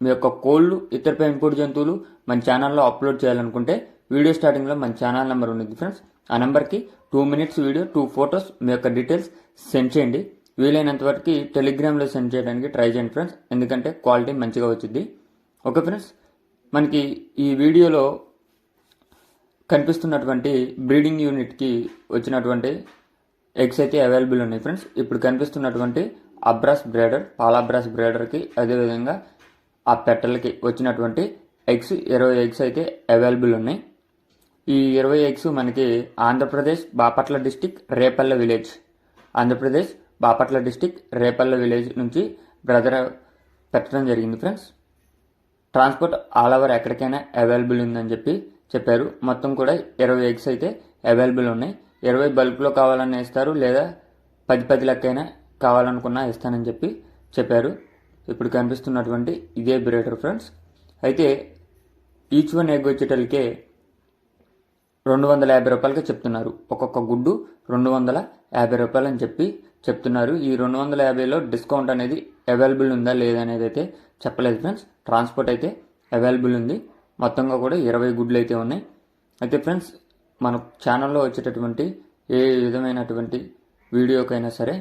మీ యొక్క కోళ్ళు ఇతర పెంపుడు జంతువులు మన ఛానల్లో అప్లోడ్ చేయాలనుకుంటే వీడియో స్టార్టింగ్లో మన ఛానల్ నెంబర్ ఉంది ఫ్రెండ్స్ ఆ నెంబర్కి two minutes video two photos మీ యొక్క డీటెయిల్స్ సెండ్ చేయండి. వీలైనంత వరకు టెలిగ్రామ్లో సెండ్ చేయడానికి ట్రై చేయండి ఫ్రెండ్స్ ఎందుకంటే క్వాలిటీ మంచిగా వచ్చింది ఓకే ఫ్రెండ్స్ మనకి ఈ వీడియోలో కనిపిస్తున్నటువంటి బ్రీడింగ్ యూనిట్కి వచ్చినటువంటి ఎగ్స్ అయితే అవైలబుల్ ఉన్నాయి ఫ్రెండ్స్ ఇప్పుడు కనిపిస్తున్నటువంటి అబ్రాస్ బ్రేడర్ పాలాబ్రాస్ బ్రేడర్కి అదేవిధంగా ఆ పెట్టలకి వచ్చినటువంటి ఎగ్స్ ఇరవై ఎగ్స్ అయితే అవైలబుల్ ఉన్నాయి. ఈ ఇరవై ఎగ్స్ మనకి Andhra Pradesh Bapatla district Repalle village Andhra Pradesh Bapatla district Repalle village నుంచి బ్రదర్ పెట్టడం జరిగింది ఫ్రెండ్స్ ట్రాన్స్పోర్ట్ ఆల్ ఓవర్ ఎక్కడికైనా అవైలబుల్ ఉందని చెప్పి చెప్పారు. మొత్తం కూడా ఇరవై ఎగ్స్ అయితే అవైలబుల్ ఉన్నాయి. ఇరవై బల్క్లో కావాలని ఇస్తారు లేదా పది పది లెక్కైనా కావాలనుకున్నా ఇస్తానని చెప్పి చెప్పారు. ఇప్పుడు కనిపిస్తున్నటువంటి ఇదే బ్రేడర్ ఫ్రెండ్స్ అయితే ఈచ్ వన్ ఎగ్ వచ్చేటలకే రెండు వందల యాభై రూపాయలకి చెప్తున్నారు. ఒక్కొక్క గుడ్డు రెండు వందల యాభై రూపాయలు అని చెప్పి చెప్తున్నారు. ఈ రెండు వందల యాభైలో డిస్కౌంట్ అనేది అవైలబుల్ ఉందా లేదా అనేది అయితే చెప్పలేదు ఫ్రెండ్స్ ట్రాన్స్పోర్ట్ అయితే అవైలబుల్ ఉంది. మొత్తంగా కూడా ఇరవై గుడ్లు అయితే ఉన్నాయి. అయితే ఫ్రెండ్స్ మన ఛానల్లో వచ్చేటటువంటి ఏ విధమైనటువంటి వీడియోకైనా సరే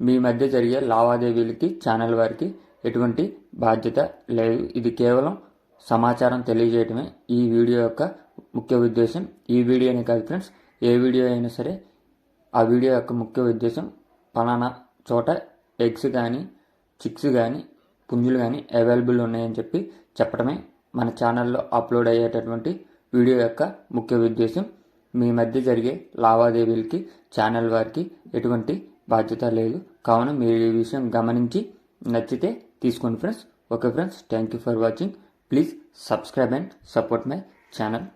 మీ మధ్య జరిగే లావాదేవీలకి ఛానల్ వారికి ఎటువంటి బాధ్యత లేదు. ఇది కేవలం సమాచారం తెలియజేయటమే ఈ వీడియో యొక్క ముఖ్య ఉద్దేశం. ఈ వీడియోనే కాదు ఫ్రెండ్స్ ఏ వీడియో అయినా సరే ఆ వీడియో యొక్క ముఖ్య ఉద్దేశం పలానా చోట ఎగ్స్ కానీ చిక్స్ కానీ పుంజులు కానీ అవైలబుల్ ఉన్నాయని చెప్పి చెప్పడమే మన ఛానల్లో అప్లోడ్ అయ్యేటటువంటి వీడియో యొక్క ముఖ్య ఉద్దేశం. మీ మధ్య జరిగే లావాదేవీలకి ఛానల్ వారికి ఎటువంటి బాధ్యత లేదు. కావున మీరు ఈ విషయం గమనించి నచ్చితే తీసుకోండి friends. Okay friends thank you for watching. Please subscribe and support my channel.